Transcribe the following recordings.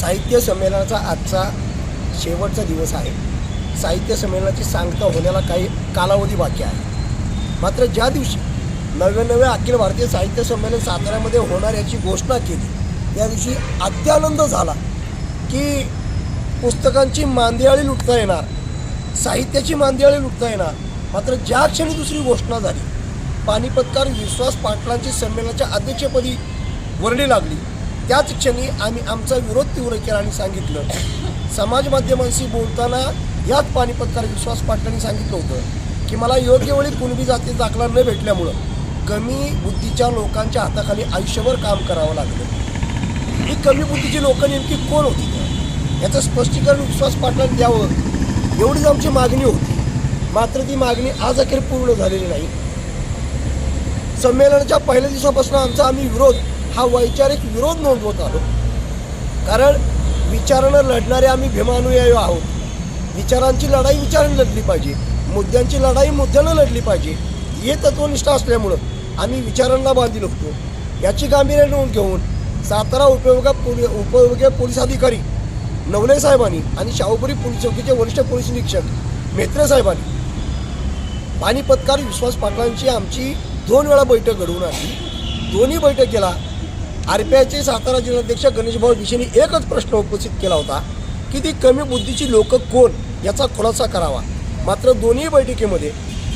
साहित्य संमेलनाचा आजचा शेवटचा दिवस आहे. साहित्य संमेलनाची सांगता होण्याला काही कालावधी बाकी आहे. मात्र ज्या दिवशी नव्याण्णव्या अखिल भारतीय साहित्य संमेलन साताऱ्यामध्ये होणार याची घोषणा केली त्या दिवशी अत्यानंद झाला की पुस्तकांची मांदियाळी लुटता येणार साहित्याची मांदियाळी लुटता येणार. मात्र ज्या क्षणी दुसरी घोषणा झाली पानिपतकार विश्वास पाटलांची संमेलनाच्या अध्यक्षपदी वर्णी लागली त्याच क्षणी आम्ही आमचा विरोध तीव्र केला आणि सांगितलं. समाज माध्यमांशी बोलताना याच पानिपतकार विश्वास पाटलांनी सांगितलं होतं की मला योग्य वेळी कुणबी जाती दाखला न भेटल्यामुळं कमी बुद्धीच्या लोकांच्या हाताखाली आयुष्यभर काम करावं लागलं. ही कमी बुद्धीची लोकं नेमकी कोण होती? तर? याचं स्पष्टीकरण विश्वास पाटलांनी द्यावं एवढीच आमची मागणी होती. मात्र ती मागणी आज अखेर पूर्ण झालेली नाही. संमेलनाच्या पहिल्या दिवसापासून आमचा आम्ही विरोध हा वैचारिक विरोध नोंदवत आलो. कारण विचारानं लढणारे आम्ही भीमानुयायी आहोत. विचारांची लढाई विचारानं लढली पाहिजे. मुद्द्यांची लढाई मुद्द्यानं लढली पाहिजे. हे तत्वनिष्ठ असल्यामुळं आम्ही विचारांना बांधील होतो. याची गांभीर्य नोंद घेऊन सातारा उपयोगा पोली उपविभागीय पोलीस अधिकारी नवले साहेबांनी आणि शाहूपुरी पोलीस चौकीचे वरिष्ठ पोलीस निरीक्षक मेत्रे साहेबांनी पानिपतकार विश्वास पाटलांची आमची दोन वेळा बैठक घडवून आणली. दोन्ही बैठकीला आर पी आयचे सातारा जिल्हाध्यक्ष गणेशभाऊ भिशेनी एकच प्रश्न उपस्थित केला होता की ती कमी बुद्धीची लोक कोण याचा खुलासा करावा? मात्र दोन्ही बैठकीमध्ये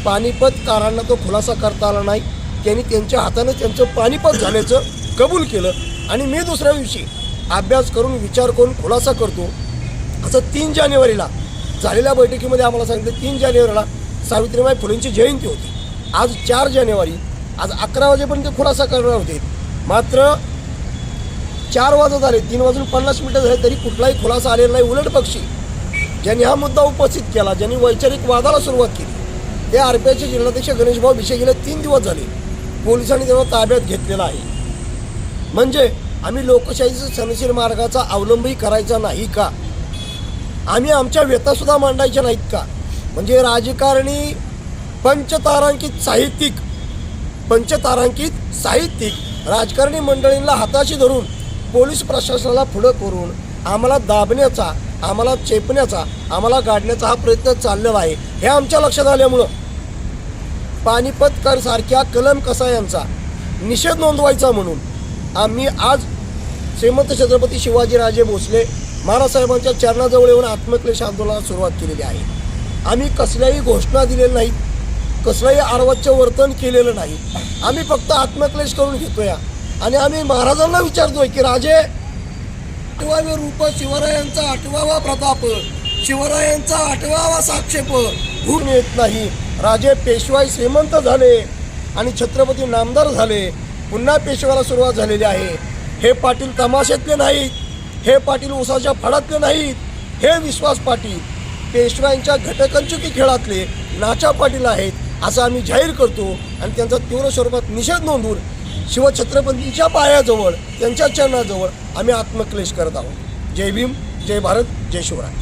पानिपतकारांना तो खुलासा करता आला नाही. त्यांनी त्यांच्या हातानं त्यांचं पानिपत झाल्याचं कबूल केलं आणि मी दुसऱ्या दिवशी अभ्यास करून विचार करून खुलासा करतो. असं तीन जानेवारीला झालेल्या बैठकीमध्ये आम्हाला सांगितलं तीन जानेवारीला सावित्रीबाई फुलेंची जयंती होती. आज चार जानेवारी आज अकरा वाजेपर्यंत खुलासा करणार होते. मात्र चार वाजत आले. तीन वाजून पन्नास मिनटं झाले तरी कुठलाही खुलासा आलेला नाही. उलट पक्षी. ज्यांनी हा मुद्दा उपस्थित केला ज्यांनी वैचारिक वादाला सुरुवात केली ते आर पी आयचे जिल्हाध्यक्ष गणेशभाऊ विषय गेले तीन दिवस झाले. पोलिसांनी तेव्हा ताब्यात घेतलेला आहे. म्हणजे आम्ही लोकशाहीचा सनशील मार्गाचा अवलंबही करायचा नाही का? आम्ही आमच्या व्यथासुद्धा मांडायच्या नाहीत का? म्हणजे राजकारणी पंचतारांकित साहित्यिक पंचतारांकित साहित्यिक राजकारणी मंडळींना हाताशी धरून पोलीस प्रशासनाला पुढं करून आम्हाला दाबण्याचा आम्हाला चेपण्याचा आम्हाला गाडण्याचा हा प्रयत्न चाललेला आहे. हे आमच्या लक्षात आल्यामुळं पानिपतकर सारख्या कलम कसा यांचा निषेध नोंदवायचा म्हणून आम्ही आज श्रीमंत छत्रपती शिवाजीराजे भोसले महाराजसाहेबांच्या चरणाजवळ येऊन आत्मक्लेश आंदोलनाला सुरुवात केलेली आहे. आम्ही कसल्याही घोषणा दिलेल्या नाहीत कसलंही अर्वाच्य वर्तन केलेलं नाही. आम्ही फक्त आत्मक्लेश करून घेतोया. आणि आम्ही महाराजांना विचारतोय की राजे आठवावे रूप शिवरायांचा आठवावा प्रताप शिवरायांचा आठवावा साक्षेप. घुरून येत नाही. राजे पेशवाई श्रीमंत झाले आणि छत्रपती नामदार झाले. पुन्हा पेशव्याला सुरुवात झालेली आहे. हे पाटील तमाशातले नाहीत. हे पाटील उसाच्या फडातले नाहीत. हे विश्वास पाटील. पेशव्यांच्या घटकंचुकी खेळातले नाचा पाटील आहेत असं आम्ही जाहीर करतो आणि त्यांचा तीव्र स्वरूपात निषेध नोंदवून शिवछत्रपतीच्या पायाजवळ त्यांच्या चरणाजवळ आम्ही आत्मक्लेश करत आहोत. जय भीम जय भारत जय शिवराय.